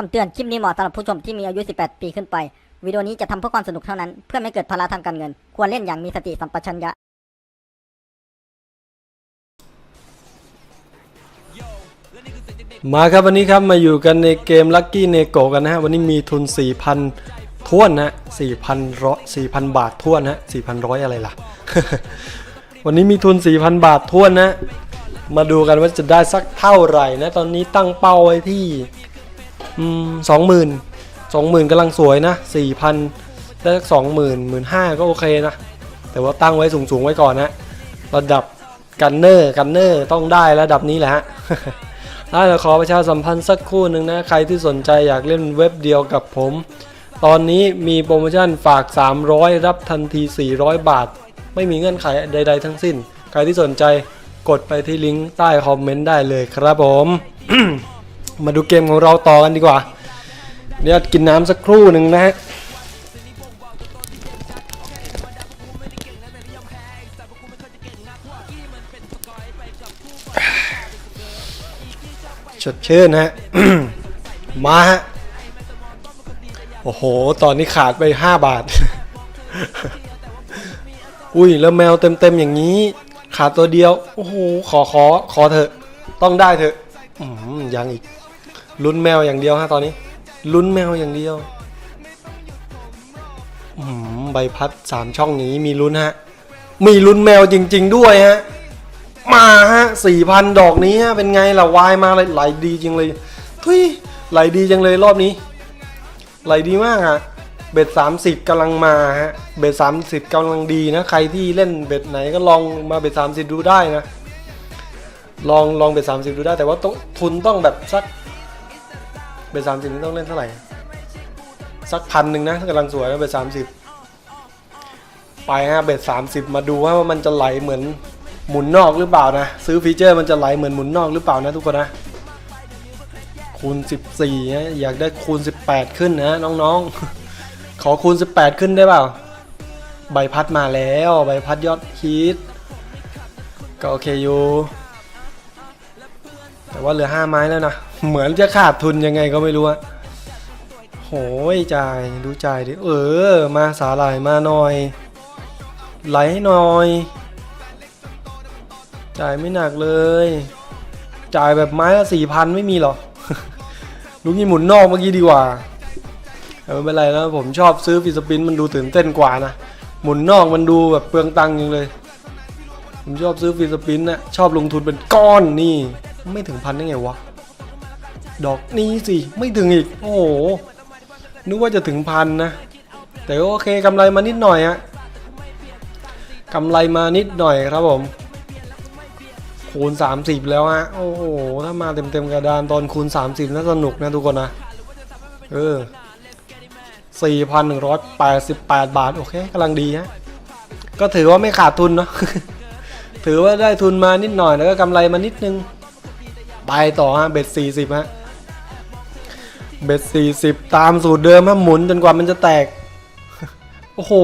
คำเตือน คลิปนี้เหมาะสำหรับผู้ชมที่มีอายุ 18 ปีขึ้นไป วิดีโอนี้จะทำเพื่อความสนุกเท่านั้น เพื่อไม่เกิดภาระทางการเงิน ควรเล่นอย่างมีสติสัมปชัญญะ มาครับวันนี้ครับมาอยู่กันในเกม Lucky n e g o กันนะฮะ วันนี้มีทุน 4,000ท้วนนะ4,000ร้อย4,000 บาทท้วนนะฮะ4,000ร้อยอะไรล่ะ วันนี้มีทุน 4,000 บาทท้วนนะ มาดูกันว่าจะได้สักเท่าไหร่นะ ตอนนี้ตั้งเป้าไว้ที่ สองหมื่นสองหมื่นกำลังสวยนะ4,000ได้สักสองหมื่นหมื่นห้าก็โอเคนะ แต่ว่าตั้งไว้สูงๆไว้ก่อนนะ ระดับกันเนอร์กันเนอร์ต้องได้ระดับนี้แหละฮะได้เราขอประชาสัมพันธ์สักครู่หนึ่งนะ ใครที่สนใจอยากเล่นเว็บเดียวกับผม ตอนนี้มีโปรโมชั่นฝาก 300 รับทันที 400 บาท ไม่มีเงื่อนไขใด ๆ ทั้งสิ้น ใครที่สนใจกดไปที่ลิงก์ใต้คอมเมนต์ได้เลยครับผม มาดูเกมของเราต่อกันดีกว่าเดี๋ยวกินน้ำสักครู่หนึ่งนะฮะสดเชื่นฮะ มาฮะ โอ้โห ตอนนี้ขาดไป 5 บาท อุ้ย แล้วแมวเต็มๆ อย่างนี้ ขาดตัวเดียว โอ้โห ขอขอ ขอเถอะ ต้องได้เถอะ อืมยังอีก ลุ้นแมวอย่างเดียวฮะตอนนี้ ลุ้นแมวอย่างเดียวอืมใบพัดสามช่องนี้มีลุ้นฮะ มีลุ้นแมวจริง ๆ ด้วยฮะ มาฮะสี่พันดอกนี้ฮะ เป็นไงล่ะวายมาเลยไหลดีจริงเลย ทุยไหลดีจังเลยรอบนี้ ไหลดีมากอะเบ็ดสามสิบกำลังมาฮะ เบ็ดสามสิบกำลังดีนะ ใครที่เล่นเบ็ดไหนก็ลองมาเบ็ดสามสิบดูได้นะ ลองลองเบ็ดสามสิบดูได้แต่ว่าต้องทุนต้องแบบสัก เบ็ดสามสิบนี่ต้องเล่นเท่าไหร่ สักพันหนึ่งนะถ้ากำลังสวยนะเบ็ดสามสิบไปฮะเบ็ดสามสิบมาดูว่ามันจะไหลเหมือนหมุนนอกหรือเปล่านะ ซื้อฟีเจอร์มันจะไหลเหมือนหมุนนอกหรือเปล่านะทุกคนนะคูณ 14นะอยากได้คูณ 18 ขึ้นนะน้องๆ ขอคูณ 18 ขึ้นได้เปล่า ใบพัดมาแล้ว ใบพัดยอดฮิตก็โอเคอยู่ แต่ว่าเหลือ5ไม้แล้วนะ เหมือนจะขาดทุนยังไงก็ไม่รู้อะโหยจ่ายดูจ่ายดิ เออ มาสาหร่ายมาหน่อย ไหลให้หน่อย จ่ายไม่หนักเลย จ่ายแบบไม้ละสี่พันไม่มีหรอลุงนี่หมุนนอกเมื่อกี้ดีกว่าแต่ไม่เป็นไรนะผมชอบซื้อฟิสปินมันดูตื่นเต้นกว่านะ หมุนนอกมันดูแบบเปลืองตังค์จริงเลย ผมชอบซื้อฟิสปินนะชอบลงทุนเป็นก้อนนี่ ไม่ถึงพันได้ไงวะ ดอกนี้สิ ไม่ถึงอีก โอ้โห นึกว่าจะถึงพันนะ แต่ก็โอเคกำไรมานิดหน่อยฮะกำไรมานิดหน่อยครับผม คูณ 30 แล้วฮะ โอ้โห ถ้ามาเต็มๆกระดานตอนคูณ 30 น่าสนุกนะทุกคนนะ เออ 4,188 บาท โอเคกำลังดีฮะ ก็ถือว่าไม่ขาดทุนเนาะ ถือว่าได้ทุนมานิดหน่อยแล้วก็กำไรมานิดนึง ไปต่อฮะเบ็ด40ฮะเบ็ด40ตามสูตรเดิมฮะหมุนจนกว่ามันจะแตก โอ้โห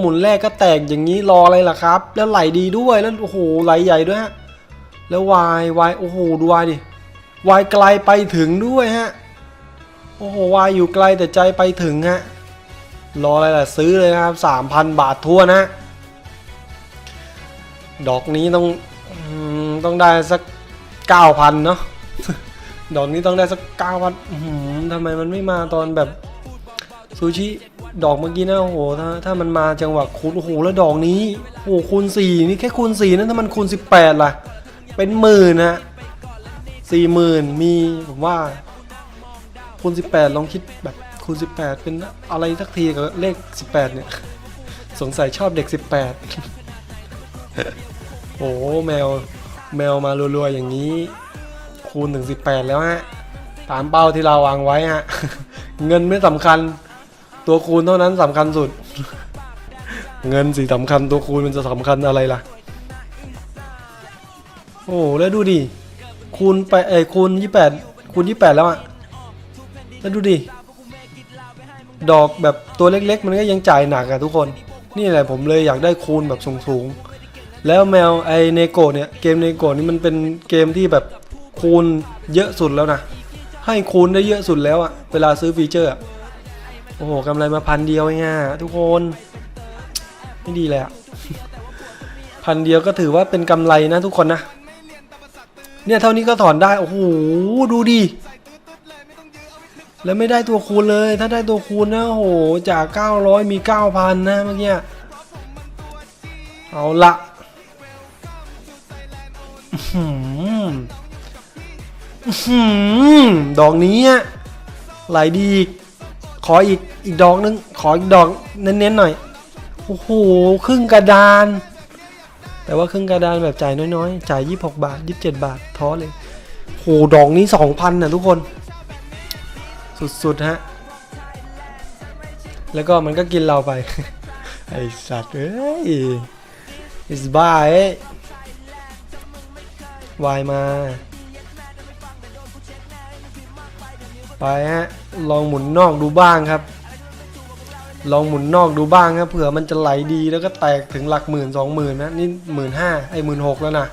หมุนแรกก็แตกอย่างนี้รออะไรล่ะครับ แล้วไหลดีด้วยแล้วโอ้โหไหลใหญ่ด้วยฮะแล้ววายวายโอ้โหดูวายดิวายไกลไปถึงด้วยฮะโอ้โหวายอยู่ไกลแต่ใจไปถึงฮะรออะไรล่ะซื้อเลยครับสามพันบาททั่วนะ ดอกนี้ต้องต้องได้สักเก้าพันเนาะ ดอกนี้ต้องได้สักเก้าพันทำไมมันไม่มาตอนแบบซูชิดอกเมื่อกี้นะโอ้โหถ้าถ้ามันมาจังหวะคูณโอ้โหแล้วดอกนี้โอ้โหคูณสี่นี่แค่คูณสี่นั้นถ้ามันคูณสิบแปดล่ะ เป็นหมื่นนะสี่หมื่นมีผมว่า คูณสิบแปดลองคิดแบบคูณสิบแปดเป็นอะไรสักทีกับเลขสิบแปดเนี่ย สงสัยชอบเด็กสิบแปดโอ้แมวแมวมารัวๆอย่างนี้ คูณถึงสิบแปดแล้วฮะ ตามเป้าที่เราวางไว้ฮะ เงินไม่สำคัญ ตัวคูณเท่านั้นสำคัญสุด เงินสิสำคัญตัวคูณมันจะสำคัญอะไรล่ะ โอ้แล้วดูดิ คูณไปเอ้คูณยี่แปดคูณยี่แปดแล้วอะแล้วดูดิ ดอกแบบตัวเล็กๆ มันก็ยังจ่ายหนักอะทุกคน นี่แหละผมเลยอยากได้คูณแบบสูงๆแล้วแมวไอเนโกเนี่ยเกมเนโกนี่มันเป็นเกมที่แบบ คูณเยอะสุดแล้วนะ ให้คูณได้เยอะสุดแล้วอะเวลาซื้อฟีเจอร์โอ้โหกำไรมาพันเดียวเองอะทุกคน ไม่ดีเลยอะพันเดียวก็ถือว่าเป็นกำไรนะทุกคนนะ เนี่ยเท่านี้ก็ถอนได้ โอ้โห ดูดิแล้วไม่ได้ตัวคูณเลย ถ้าได้ตัวคูณนะโอ้โห จาก 900 มี 9,000 นะเมื่อกี้ เอาละ ดอกนี้ไหลดีอีก ขออีกอีกดอกนึง ขออีกดอกเน้นๆหน่อย โอ้โห ครึ่งกระดาน แต่ว่าครึ่งกระดานแบบจ่ายน้อยๆ จ่าย 26 บาท 27 บาท ท้อเลยโหดอกนี้ 2,000นะทุกคน สุดๆ ฮะ แล้วก็มันก็กินเราไป ไอสัตว์เอ้ยอิสบ้าเอ้ยวายมา ไปฮะลองหมุนนอกดูบ้างครับ ลองหมุนนอกดูบ้างครับเผื่อมันจะไหลดีแล้วก็แตกถึงหลักหมื่นสองหมื่นนะนี่หมื่นห้าไอหมื่นหกแล้วนะ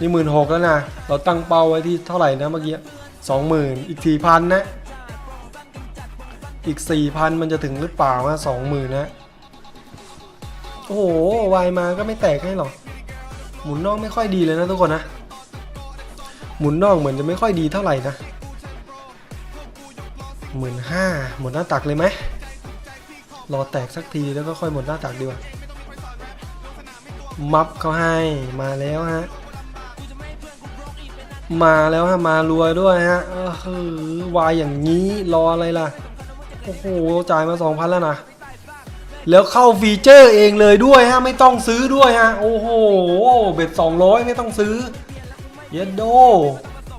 นี่หมื่นหกแล้วนะเราตั้งเป้าไว้ที่เท่าไหร่นะเมื่อกี้สองหมื่นอีกสี่พันนะ อีกสี่พันมันจะถึงหรือเปล่านะสองหมื่นนะโอ้โหวายมาก็ไม่แตกให้หรอกหมุนนอกไม่ค่อยดีเลยนะทุกคนนะ หมุนนอกเหมือนจะไม่ค่อยดีเท่าไหร่นะ หมื่นห้าหมดหน้าตักเลยไหมรอแตกสักทีแล้วก็ค่อยหมดหน้าตักดีกว่ามับเขาให้มาแล้วฮะ มาแล้วฮะ มารวยด้วยฮะเออวายอย่างนี้รออะไรล่ะ โอ้โห จ่ายมา2,000แล้วนะ แล้วเข้าฟีเจอร์เองเลยด้วยฮะ ไม่ต้องซื้อด้วยฮะ โอ้โห เบ็ด200ไม่ต้องซื้อ เยดโด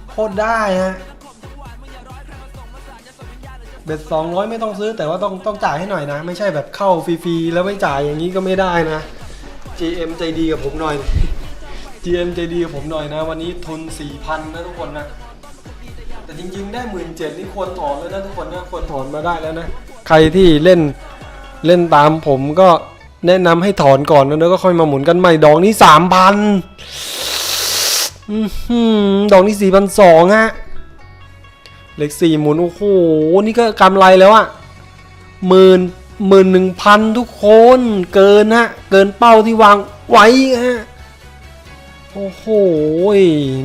โคตรได้ฮะ เบ็ด200ไม่ต้องซื้อแต่ว่าต้องต้องจ่ายให้หน่อยนะ ไม่ใช่แบบเข้าฟรีๆแล้วไม่จ่ายอย่างนี้ก็ไม่ได้นะ GM ใจดีกับผมหน่อย GM ใจดีกับผมหน่อยนะ วันนี้ทุน4,000นะทุกคนนะแต่จริงๆได้หมื่นเจ็ดนี่ควรถอนแล้วนะทุกคนนะควรถอนมาได้แล้วนะใครที่เล่นเล่นตามผมก็แนะนำให้ถอนก่อนนะแล้วก็ค่อยมาหมุนกันใหม่ดอกนี้3,000อื้อหือดอกนี้4,200ฮะ เลขสี่หมุนโอ้โหนี่ก็กำไรแล้วอะหมื่นหมื่นหนึ่งพันทุกคนเกินฮะเกินเป้าที่วางไว้ฮะโอ้โห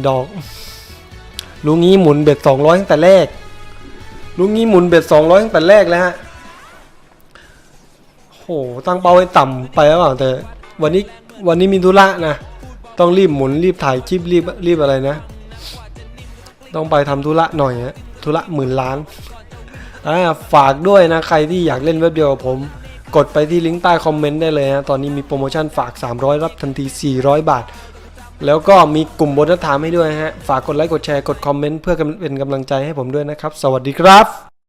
ดอกลุงงี้หมุนเบ็ดสองร้อยตั้งแต่แรกลุงงี้หมุนเบ็ดสองร้อยตั้งแต่แรกแล้วฮะโหตั้งเป้าไว้ต่ำไปแล้วแต่วันนี้วันนี้มีธุระนะต้องรีบหมุนรีบถ่ายคลิปรีบรีบอะไรนะ ต้องไปทำธุระหน่อยฮะ ธุระหมื่นล้านอ่าฝากด้วยนะใครที่อยากเล่นเว็บเดียวกับผม กดไปที่ลิงก์ใต้คอมเมนต์ได้เลยฮะตอนนี้มีโปรโมชั่นฝาก 300 รับทันที 400 บาท แล้วก็มีกลุ่มบนถามให้ด้วยฮะ ฝากกดไลค์กดแชร์กดคอมเมนต์เพื่อเป็นกำลังใจให้ผมด้วยนะครับ สวัสดีครับ